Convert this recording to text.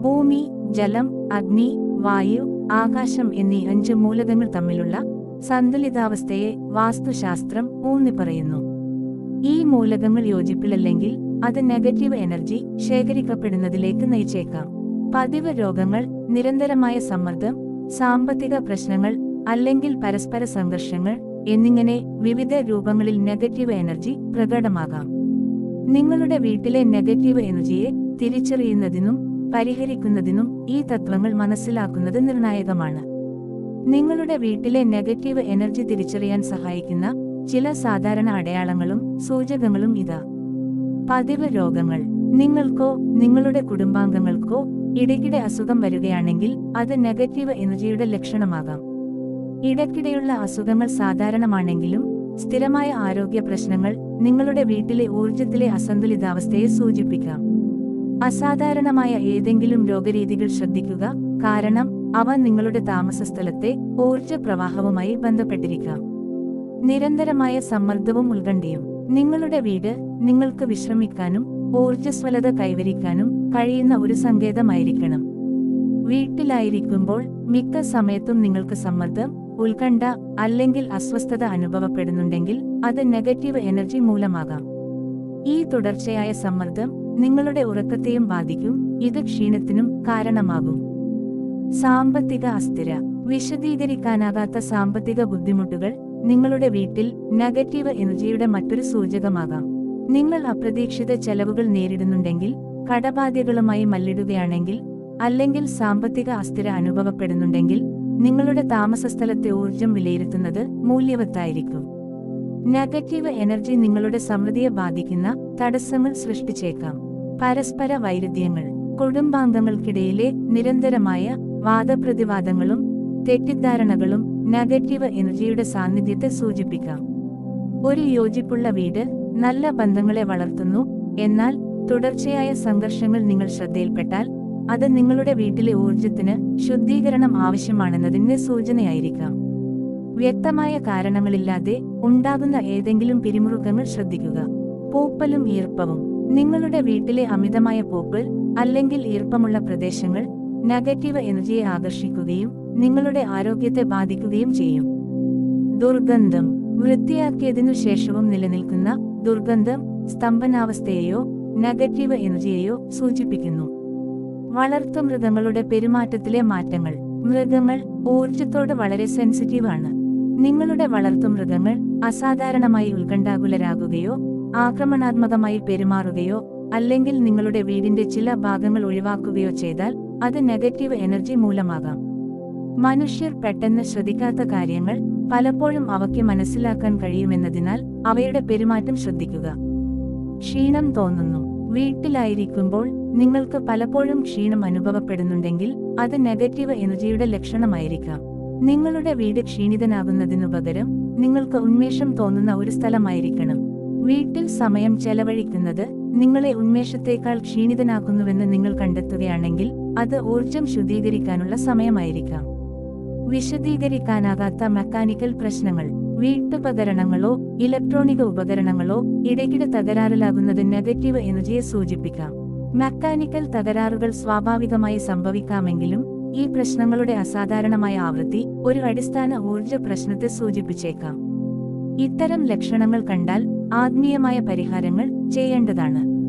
ഭൂമി ജലം അഗ്നി വായു ആകാശം എന്നീ അഞ്ച് മൂലകങ്ങൾ തമ്മിലുള്ള സന്തുലിതാവസ്ഥയെ വാസ്തുശാസ്ത്രം ഊന്നി പറയുന്നു. ഈ മൂലകങ്ങൾ യോജിപ്പിലല്ലെങ്കിൽ അത് നെഗറ്റീവ് എനർജി ശേഖരിക്കപ്പെടുന്നതിലേക്ക് നയിച്ചേക്കാം. പതിവ് രോഗങ്ങൾ നിരന്തരമായ സമ്മർദ്ദം സാമ്പത്തിക പ്രശ്നങ്ങൾ അല്ലെങ്കിൽ പരസ്പര സംഘർഷങ്ങൾ എന്നിങ്ങനെ വിവിധ രൂപങ്ങളിൽ നെഗറ്റീവ് എനർജി പ്രകടമാകാം. നിങ്ങളുടെ വീട്ടിലെ നെഗറ്റീവ് എനർജിയെ തിരിച്ചറിയുന്നതിനും പരിഹരിക്കുന്നതിനും ഈ തത്വങ്ങൾ മനസ്സിലാക്കുന്നത് നിർണായകമാണ്. നിങ്ങളുടെ വീട്ടിലെ നെഗറ്റീവ് എനർജി തിരിച്ചറിയാൻ സഹായിക്കുന്ന ചില സാധാരണ അടയാളങ്ങളും സൂചകങ്ങളും ഇതാ. പതിവ് രോഗങ്ങൾ. നിങ്ങൾക്കോ നിങ്ങളുടെ കുടുംബാംഗങ്ങൾക്കോ ഇടയ്ക്കിടെ അസുഖം വരികയാണെങ്കിൽ അത് നെഗറ്റീവ് എനർജിയുടെ ലക്ഷണമാകാം. ഇടയ്ക്കിടെയുള്ള അസുഖങ്ങൾ സാധാരണമാണെങ്കിലും സ്ഥിരമായ ആരോഗ്യ പ്രശ്നങ്ങൾ നിങ്ങളുടെ വീട്ടിലെ ഊർജത്തിലെ അസന്തുലിതാവസ്ഥയെ സൂചിപ്പിക്കാം. അസാധാരണമായ ഏതെങ്കിലും രോഗരീതികൾ ശ്രദ്ധിക്കുക. കാരണം അവ നിങ്ങളുടെ താമസസ്ഥലത്തെ ഊർജ പ്രവാഹവുമായി ബന്ധപ്പെട്ടിരിക്കാം. നിരന്തരമായ സമ്മർദ്ദവും ഉത്കണ്ഠയും നിങ്ങളുടെ വീട് നിങ്ങൾക്ക് വിശ്രമിക്കാനും ഊർജസ്വലത കൈവരിക്കാനും കഴിയുന്ന ഒരു സങ്കേതമായിരിക്കണം. വീട്ടിലായിരിക്കുമ്പോൾ മിക്ക സമയത്തും നിങ്ങൾക്ക് സമ്മർദ്ദം ഉത്കണ്ഠ അല്ലെങ്കിൽ അസ്വസ്ഥത അനുഭവപ്പെടുന്നുണ്ടെങ്കിൽ അത് നെഗറ്റീവ് എനർജി മൂലമാകാം. ഈ തുടർച്ചയായ സമ്മർദ്ദം നിങ്ങളുടെ ഉറക്കത്തെയും ബാധിക്കും ഇത് ക്ഷീണത്തിനും കാരണമാകും. സാമ്പത്തിക അസ്ഥിര. വിശദീകരിക്കാനാകാത്ത സാമ്പത്തിക ബുദ്ധിമുട്ടുകൾ നിങ്ങളുടെ വീട്ടിൽ നെഗറ്റീവ് എനർജിയുടെ മറ്റൊരു സൂചകമാകാം. നിങ്ങൾ അപ്രതീക്ഷിത ചെലവുകൾ നേരിടുന്നുണ്ടെങ്കിൽ കടബാധ്യകളുമായി മല്ലിടുകയാണെങ്കിൽ അല്ലെങ്കിൽ സാമ്പത്തിക അസ്ഥിര അനുഭവപ്പെടുന്നുണ്ടെങ്കിൽ നിങ്ങളുടെ താമസസ്ഥലത്തെ ഊർജം വിലയിരുത്തുന്നത് മൂല്യവത്തായിരിക്കും. നെഗറ്റീവ് എനർജി നിങ്ങളുടെ സമൃദ്ധിയെ ബാധിക്കുന്ന തടസ്സങ്ങൾ സൃഷ്ടിച്ചേക്കാം. പരസ്പര വൈരുദ്ധ്യങ്ങൾ കുടുംബാംഗങ്ങൾക്കിടയിലെ നിരന്തരമായ വാദപ്രതിവാദങ്ങളും തെറ്റിദ്ധാരണകളും നെഗറ്റീവ് എനർജിയുടെ സാന്നിധ്യത്തെ സൂചിപ്പിക്കാം. ഒരു യോജിപ്പുള്ള വീട് നല്ല ബന്ധങ്ങളെ വളർത്തുന്നു എന്നാൽ തുടർച്ചയായ സംഘർഷങ്ങൾ നിങ്ങൾ ശ്രദ്ധയിൽപ്പെട്ടാൽ അത് നിങ്ങളുടെ വീട്ടിലെ ഊർജത്തിന് ശുദ്ധീകരണം ആവശ്യമാണെന്നതിന്റെ സൂചനയായിരിക്കാം. വ്യക്തമായ കാരണങ്ങളില്ലാതെ ഉണ്ടാകുന്ന ഏതെങ്കിലും പിരിമുറുക്കങ്ങൾ ശ്രദ്ധിക്കുക. പൂപ്പലും ഈർപ്പവും. നിങ്ങളുടെ വീട്ടിലെ അമിതമായ പൂക്കൾ അല്ലെങ്കിൽ ഈർപ്പമുള്ള പ്രദേശങ്ങൾ നെഗറ്റീവ് എനർജിയെ ആകർഷിക്കുകയും നിങ്ങളുടെ ആരോഗ്യത്തെ ബാധിക്കുകയും ചെയ്യും. ദുർഗന്ധം വൃത്തിയാക്കിയതിനു ശേഷവും നിലനിൽക്കുന്ന ദുർഗന്ധം സ്തംഭനാവസ്ഥയെയോ നെഗറ്റീവ് എനർജിയെയോ സൂചിപ്പിക്കുന്നു. വളർത്തുമൃഗങ്ങളുടെ പെരുമാറ്റത്തിലെ മാറ്റങ്ങൾ മൃഗങ്ങൾ ഊർജത്തോട് വളരെ സെൻസിറ്റീവ് ആണ്. നിങ്ങളുടെ വളർത്തുമൃഗങ്ങൾ അസാധാരണമായി ഉത്കണ്ഠാകുലരാകുകയോ ആക്രമണാത്മകമായി പെരുമാറുകയോ അല്ലെങ്കിൽ നിങ്ങളുടെ വീടിന്റെ ചില ഭാഗങ്ങൾ ഒഴിവാക്കുകയോ ചെയ്താൽ അത് നെഗറ്റീവ് എനർജി മൂലമാകാം. മനുഷ്യർ പെട്ടെന്ന് ശ്രദ്ധിക്കാത്ത കാര്യങ്ങൾ പലപ്പോഴും അവയ്ക്ക് മനസ്സിലാക്കാൻ കഴിയുമെന്നതിനാൽ അവയുടെ പെരുമാറ്റം ശ്രദ്ധിക്കുക. ക്ഷീണം തോന്നുന്നു. വീട്ടിലായിരിക്കുമ്പോൾ നിങ്ങൾക്ക് പലപ്പോഴും ക്ഷീണം അനുഭവപ്പെടുന്നുണ്ടെങ്കിൽ അത് നെഗറ്റീവ് എനർജിയുടെ ലക്ഷണമായിരിക്കാം. നിങ്ങളുടെ വീട് ക്ഷീണിതനാകുന്നതിനു പകരം നിങ്ങൾക്ക് ഉന്മേഷം തോന്നുന്ന ഒരു സ്ഥലമായിരിക്കണം. വീട്ടിൽ സമയം ചെലവഴിക്കുന്നത് നിങ്ങളെ ഉന്മേഷത്തേക്കാൾ ക്ഷീണിതനാക്കുന്നുവെന്ന് നിങ്ങൾ കണ്ടെത്തുകയാണെങ്കിൽ അത് ഊർജം ശുദ്ധീകരിക്കാനുള്ള സമയമായിരിക്കാം. വിശദീകരിക്കാനാകാത്ത മെക്കാനിക്കൽ പ്രശ്നങ്ങൾ വീട്ടുപകരണങ്ങളോ ഇലക്ട്രോണിക ഉപകരണങ്ങളോ ഇടയ്ക്കിടെ തകരാറിലാകുന്നത് നെഗറ്റീവ് എനർജിയെ സൂചിപ്പിക്കാം. മെക്കാനിക്കൽ തകരാറുകൾ സ്വാഭാവികമായി സംഭവിക്കാമെങ്കിലും ഈ പ്രശ്നങ്ങളുടെ അസാധാരണമായ ആവൃത്തി ഒരു അടിസ്ഥാന ഊർജ പ്രശ്നത്തെ സൂചിപ്പിച്ചേക്കാം. ഇത്തരം ലക്ഷണങ്ങൾ കണ്ടാൽ ആത്മീയമായ പരിഹാരങ്ങൾ ചെയ്യേണ്ടതാണ്.